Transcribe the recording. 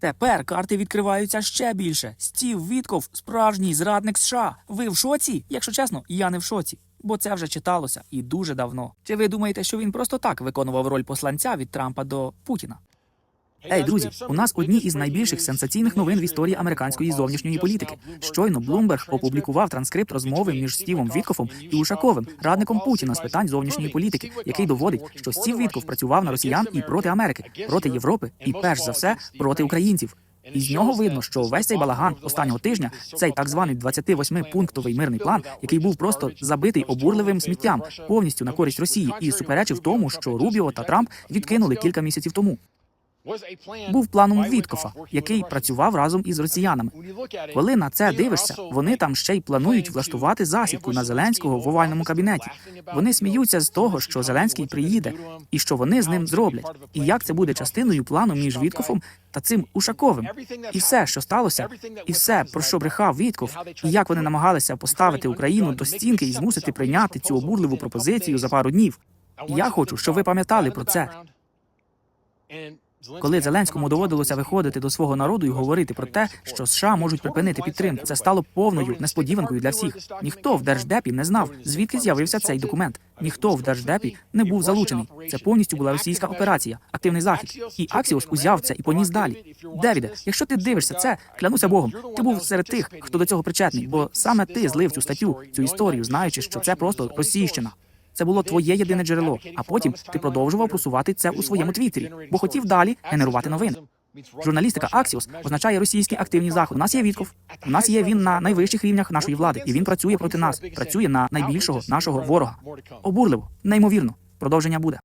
Тепер карти відкриваються ще більше. Стів Вітков справжній зрадник США. Ви в шоці? Якщо чесно, я не в шоці. Бо це вже читалося і дуже давно. Чи ви думаєте, що він просто так виконував роль посланця від Трампа до Путіна? Ей, друзі, у нас одні із найбільших сенсаційних новин в історії американської зовнішньої політики. Щойно Блумберг опублікував транскрипт розмови між Стівом Віткофом і Ушаковим, радником Путіна з питань зовнішньої політики, який доводить, що Стів Вітков працював на росіян і проти Америки, проти Європи і перш за все проти українців. І з нього видно, що весь цей балаган останнього тижня, цей так званий 28-пунктовий мирний план, який був просто забитий обурливим сміттям повністю на користь Росії, і суперечив тому, що Рубіо та Трамп відкинули кілька місяців тому був планом Віткофа, який працював разом із росіянами. Коли на це дивишся, вони там ще й планують влаштувати засідку на Зеленського в овальному кабінеті. Вони сміються з того, що Зеленський приїде, і що вони з ним зроблять. І як це буде частиною плану між Віткофом та цим Ушаковим. І все, що сталося, і все, про що брехав Вітков, і як вони намагалися поставити Україну до стінки і змусити прийняти цю обурливу пропозицію за пару днів. Я хочу, щоб ви пам'ятали про це. Коли Зеленському доводилося виходити до свого народу і говорити про те, що США можуть припинити підтримку, це стало повною несподіванкою для всіх. Ніхто в держдепі не знав, звідки з'явився цей документ. Ніхто в держдепі не був залучений. Це повністю була російська операція, активний захід. І Аксіос узяв це і поніс далі. Девіде, якщо ти дивишся це, клянуся Богом, ти був серед тих, хто до цього причетний, бо саме ти злив цю статтю, цю історію, знаючи, що це просто російщина. Це було твоє єдине джерело. А потім ти продовжував просувати це у своєму твіттері, бо хотів далі генерувати новини. Журналістика Аксіос означає російські активні заходи. У нас є Вітков. У нас є він на найвищих рівнях нашої влади, і він працює проти нас, працює на найбільшого нашого ворога. Обурливо, неймовірно. Продовження буде.